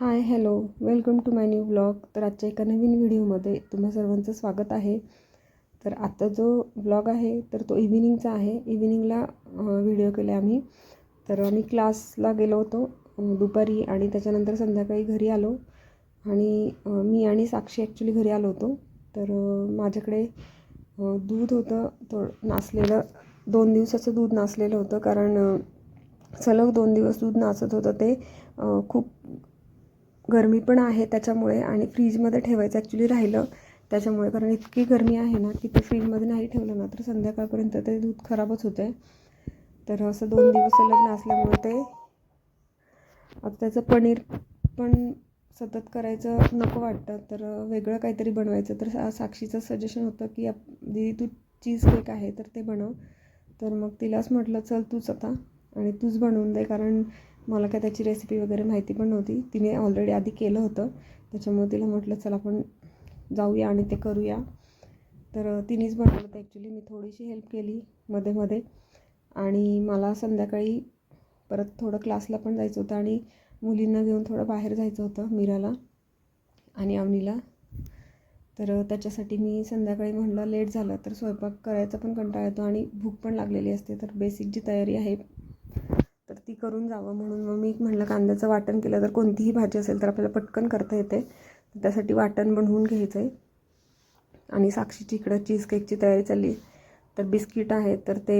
Hi hello. Welcome to my new blog. तर आजच्या एका नवीन व्हिडिओमध्ये तुम्हा सर्वांचं स्वागत आहे. तर आत्ता जो ब्लॉग आहे तर तो इव्हिनिंगचा आहे. इव्हिनिंगला व्हिडिओ केले आम्ही. तर आम्ही क्लासला गेलो होतो दुपारी आणि त्याच्यानंतर संध्याकाळी घरी आलो. आणि मी आणि साक्षी ॲक्च्युली घरी आलो होतो. तर माझ्याकडे दूध होतं. थोडं नासलेलं दोन दिवसाचं दूध नासलेलं होतं. कारण सलग दोन दिवस दूध नाचत होतं ते खूप गरमी पण आहे त्याच्यामुळे आणि फ्रीजमध्ये ठेवायचं ॲक्च्युली राहिलं त्याच्यामुळे. कारण इतकी गरमी आहे ना की ते फ्रीजमध्ये नाही ठेवलं ना तर संध्याकाळपर्यंत ते दूध खराबच होतं आहे तर असं दोन दिवस सलग असल्यामुळे ते आता त्याचं पनीर पण सतत करायचं नको वाटतं. तर वेगळं काहीतरी बनवायचं. तर सा साक्षीचं सजेशन होतं की आप दिदी तू चीज केक आहे तर ते बनव. तर मग तिलाच म्हटलं चल तूच आता आणि तूच बनवून दे. कारण मला काय त्याची रेसिपी वगैरे माहिती पण नव्हती. तिने ऑलरेडी आधी केलं होतं. त्याच्यामुळे तिला म्हटलं चला आपण जाऊया आणि ते करूया. तर तिनेच बनवलं होतं ॲक्च्युली मी थोडीशी हेल्प केली मध्ये मध्ये. आणि मला संध्याकाळी परत थोडं क्लासला पण जायचं होतं आणि मुलींना घेऊन थोडं बाहेर जायचं होतं मीराला आणि अवनीला. तर त्याच्यासाठी मी संध्याकाळी म्हणलं लेट झालं तर स्वयंपाक करायचा पण कंटाळा येतो आणि भूक पण लागलेली असते. तर बेसिक जी तयारी आहे करून जावं म्हणून मग मी म्हणलं कांद्याचं वाटण केलं तर कोणतीही भाजी असेल तर आपल्याला पटकन करता येते. त्यासाठी वाटण बनवून घ्यायचं आहे आणि साक्षीची इकडं चीज केकची तयारी चालली तर बिस्किट आहे तर ते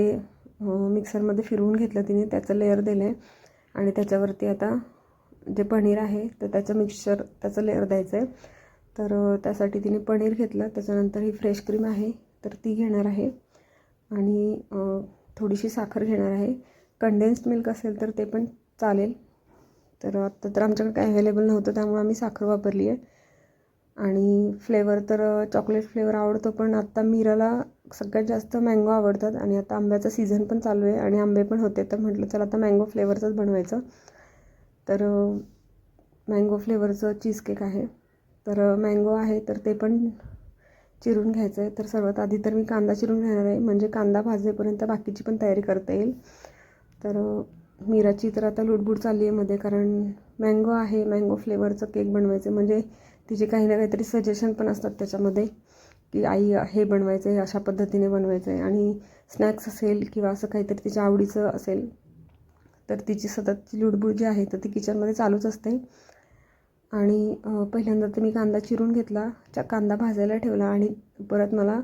मिक्सरमध्ये फिरवून घेतलं तिने त्याचं लेअर दिलं आहे आणि त्याच्यावरती आता जे पनीर आहे तर त्याचं मिक्सचर त्याचं लेअर द्यायचं आहे तर त्यासाठी तिने पनीर घेतलं. त्याच्यानंतर ही फ्रेश क्रीम आहे तर ती घेणार आहे. आणि थोडीशी साखर घेणार आहे. कंडेन्स्ड मिल्क असेल तर ते पण चालेल. तर आत्ता तर आमच्याकडे काही अवेलेबल नव्हतं त्यामुळे आम्ही साखर वापरली आहे. आणि फ्लेवर तर चॉकलेट फ्लेवर आवडतो पण आत्ता मीराला सगळ्यात जास्त मँगो आवडतात. आणि आता आंब्याचा सीझन पण चालू आहे आणि आंबे पण होते तर म्हटलं चला आता मँगो फ्लेवरचंच बनवायचं. तर मँगो फ्लेवरचं चीज केक आहे. तर मँगो आहे तर ते पण चिरून घ्यायचं आहे तर सर्वात आधी तर मी कांदा चिरून घेणार आहे. म्हणजे कांदा भाजेपर्यंत बाकीची पण तयारी करता येईल. तर मीराची तर आता लुडबुड चालली आहे मध्ये कारण मँगो आहे मँगो फ्लेवरचं केक बनवायचं म्हणजे तिचे काही ना काहीतरी सजेशन पण असतात त्याच्यामध्ये की आई हे बनवायचं आहे अशा पद्धतीने बनवायचं आहे आणि स्नॅक्स असेल किंवा असं काहीतरी तिच्या आवडीचं असेल तर तिची सततची लुडबुड जी आहे तर ती किचनमध्ये चालूच असते. आणि पहिल्यांदा तर मी कांदा चिरून घेतला कांदा भाजायला ठेवला आणि परत मला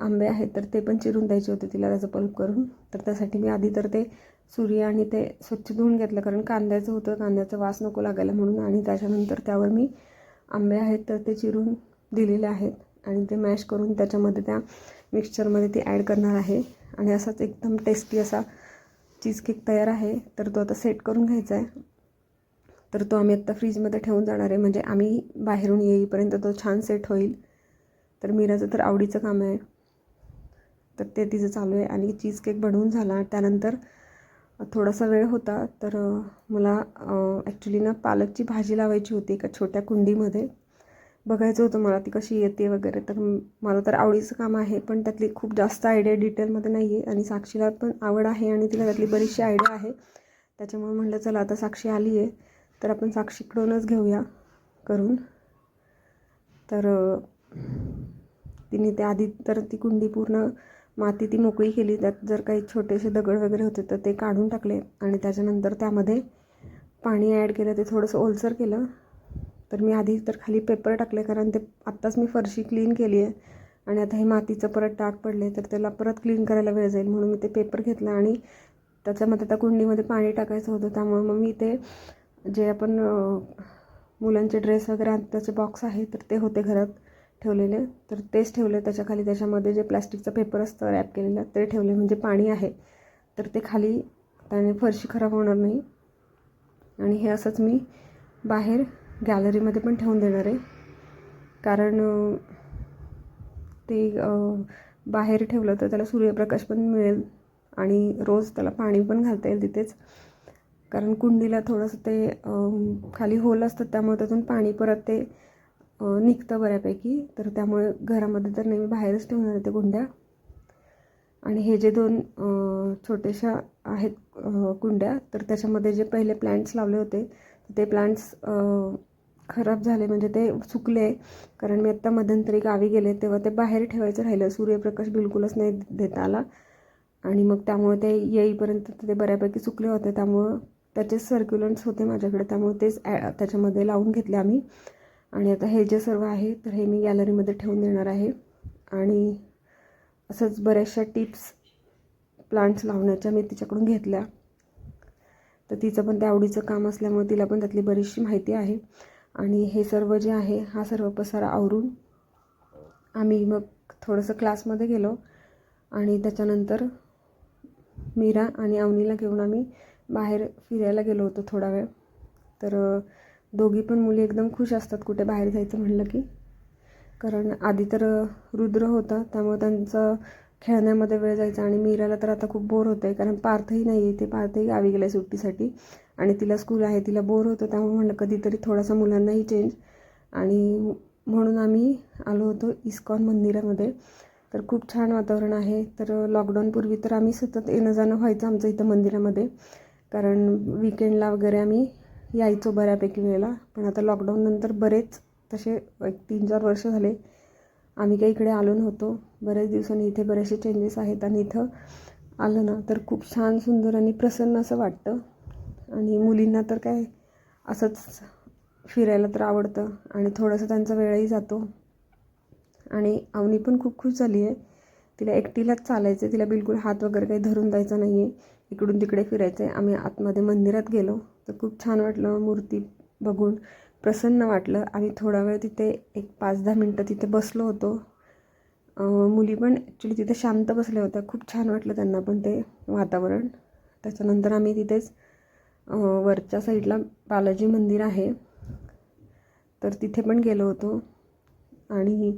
आंबे आहेत तर ते पण चिरून द्यायचे होते तिला त्याचं पल्प करून. तर त्यासाठी मी आधी तर ते सूर्य आणि ते स्वच्छ धुवून घेतलं कारण कांद्याचं होतं कांद्याचा वास नको लागायला म्हणून. आणि त्याच्यानंतर त्यावर मी आंबे आहेत तर ते चिरून दिलेले आहेत. आणि ते मॅश करून त्याच्यामध्ये त्या मिक्सचरमध्ये ती ॲड करणार आहे. आणि असाच एकदम टेस्टी असा चीज केक तयार आहे. तर तो आता सेट करून घ्यायचा आहे. तर तो आम्ही आत्ता फ्रीजमध्ये ठेवून जाणार आहे. म्हणजे आम्ही बाहेरून येईपर्यंत तो छान सेट होईल. तर मीराचं तर आवडीचं काम आहे. तर ते तिचं चालू आहे आणि चीज केक बनवून झाला. त्यानंतर थोडासा वेळ होता तर मला ॲक्च्युली ना पालकची भाजी लावायची होती एका छोट्या कुंडीमध्ये. बघायचं होतं मला ती कशी येते वगैरे तर मला तर आवडीचं काम आहे पण त्यातली खूप जास्त आयडिया डिटेलमध्ये नाही आहे आणि साक्षीला पण आवड आहे आणि तिला त्यातली बरीचशी आयडिया आहे. त्याच्यामुळे म्हटलं चला आता साक्षी आली आहे तर आपण साक्षीकडूनच घेऊया करून. तर तिने ते आधी तर ती कुंडी पूर्ण माती ती मोकळी केली. त्यात जर काही छोटेसे दगड वगैरे होते तर ते काढून टाकले आणि त्याच्यानंतर त्यामध्ये पाणी ॲड केलं. ते थोडंसं ओलसर केलं. तर मी आधी तर खाली पेपर टाकले कारण ते आत्ताच मी फरशी क्लीन केली आहे आणि आता हे मातीचं परत डाग पडले तर त्याला परत क्लीन करायला वेळ जाईल. म्हणून मी ते पेपर घेतला आणि त्याच्यामध्ये त्या कुंडीमध्ये पाणी टाकायचं होतं. त्यामुळे मग मी ते जे आपण मुलांचे ड्रेस वगैरे त्याचे बॉक्स आहे तर ते होते घरात. ठेवलेले. तर तेच ठेवले. त्याच्याखाली त्याच्यामध्ये जे प्लॅस्टिकचं पेपर असतं रॅप केलेलं ते ठेवले. म्हणजे पाणी आहे. तर ते खाली त्याने फरशी खराब होणार नाही. आणि हे असंच मी बाहेर गॅलरीमध्ये पण ठेवून देणार आहे. कारण ते बाहेर ठेवलं तर त्याला सूर्यप्रकाश पण मिळेल. आणि रोज त्याला पाणी पण घालता येईल तिथेच. कारण कुंडीला थोडंसं ते खाली होल असतं त्यामुळे त्यातून पाणी परत ते निघतं बऱ्यापैकी. तर त्यामुळे घरामध्ये तर नेहमी बाहेरच ठेवणार आहे ते कुंड्या. आणि हे जे दोन छोटेशा छोट्याशा आहेत कुंड्या तर त्याच्यामध्ये जे पहिले प्लांट्स लावले होते ते प्लांट्स खराब झाले म्हणजे ते सुकले. कारण मी आत्ता मध्यंतरी गावी गेले तेव्हा ते बाहेर ठेवायचं राहिलं. सूर्यप्रकाश बिलकुलच नाही देता आला. आणि मग त्यामुळे ते येईपर्यंत ते बऱ्यापैकी सुकले होते. त्यामुळं त्याचेच सर्क्युलंट्स होते माझ्याकडे. त्यामुळे तेच ॲ त्याच्यामध्ये लावून घेतले आम्ही. आणि आता हे जे सर्व आहे तर हे मी गॅलरीमध्ये ठेवून देणार आहे. आणि असंच बऱ्याचशा टिप्स प्लांट्स लावण्याच्या मी तिच्याकडून घेतल्या. तर तिचं पण त्या आवडीचं काम असल्यामुळे तिला पण त्यातली बरीचशी माहिती आहे. आणि हे सर्व जे आहे हा सर्व पसारा आवरून आम्ही मग थोडंसं क्लासमध्ये गेलो. आणि त्याच्यानंतर मीरा आणि अवनीला घेऊन आम्ही बाहेर फिरायला गेलो होतो थोडा वेळ. तर दोघी पण मुली एकदम खुश असतात कुठे बाहेर जायचं म्हणलं की. कारण आधी तर रुद्र होता त्यामुळे त्यांचं खेळण्यामध्ये वेळ जायचा आणि मीराला तर आता खूप बोर होतं आहे कारण पार्थही नाही आहे ते पार्थही गावी गेलं आहे सुट्टीसाठी आणि तिला स्कूल आहे तिला बोर होतं त्यामुळे म्हटलं कधीतरी थोडासा मुलांनाही चेंज आणि म्हणून आम्ही आलो होतो इस्कॉन मंदिरामध्ये. तर खूप छान वातावरण आहे. तर लॉकडाऊनपूर्वी तर आम्ही सतत येणं जाणं व्हायचं आमचं इथं मंदिरामध्ये. कारण विकेंडला वगैरे आम्ही यायचो बऱ्यापैकी वेळेला. पण आता लॉकडाऊननंतर बरेच तसे एक तीन चार वर्ष झाले. आम्ही काही इकडे आलो नव्हतो. बऱ्याच दिवसांनी इथे बरेचसे चेंजेस आहेत आणि इथं आलं ना तर खूप छान सुंदर आणि प्रसन्न असं वाटतं. आणि मुलींना तर काय असंच फिरायला तर आवडतं आणि थोडंसं त्यांचा वेळही जातो. आणि अवनी पण खूप खुश झाली आहे. तिला एकटीलाच चालायचं आहे तिला बिलकुल हात वगैरे काही धरून द्यायचा नाही आहे इकडून तिकडे फिरायचं आहे आम्ही आतमध्ये मंदिरात गेलो. तर खूप छान वाटलं मूर्ती बघून. प्रसन्न वाटलं. आम्ही थोडा वेळ तिथे एक पाच दहा मिनटं तिथे बसलो होतो. मुली पण ॲक्च्युली तिथे शांत बसल्या होत्या. खूप छान वाटलं त्यांना पण ते वातावरण. त्याच्यानंतर आम्ही तिथेच वरच्या साईडला बालाजी मंदिर आहे. तर तिथे पण गेलो होतो. आणि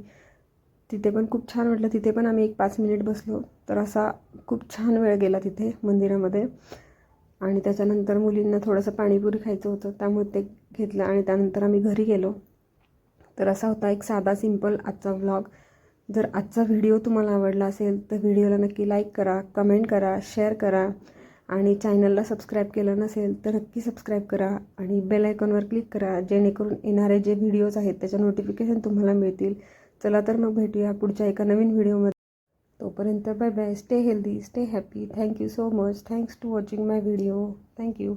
तिथे पण खूप छान वाटलं. तिथे पण आम्ही एक पाच मिनिट बसलो. तर असा खूप छान वेळ गेला तिथे मंदिरामध्ये. आणि त्याच्यानंतर मुलींना थोडंसं पाणीपुरी खायचं होतं त्यामुळे ते घेतलं आणि त्यानंतर आम्ही घरी गेलो. तर असा होता एक साधा सिंपल आजचा व्लॉग जर आजचा व्हिडिओ तुम्हाला आवडला असेल तर व्हिडिओला नक्की लाईक करा कमेंट करा शेअर करा. आणि चॅनलला सबस्क्राईब केलं नसेल तर नक्की सबस्क्राईब करा. आणि बेल आयकॉनवर क्लिक करा जेणेकरून येणारे जे व्हिडिओज आहेत त्याच्या नोटिफिकेशन तुम्हाला मिळतील. चला तर मग भेटूया पुढच्या एका नवीन व्हिडिओमध्ये तोपर्यंत bye bye stay healthy stay happy thank you so much thanks to watching my video thank you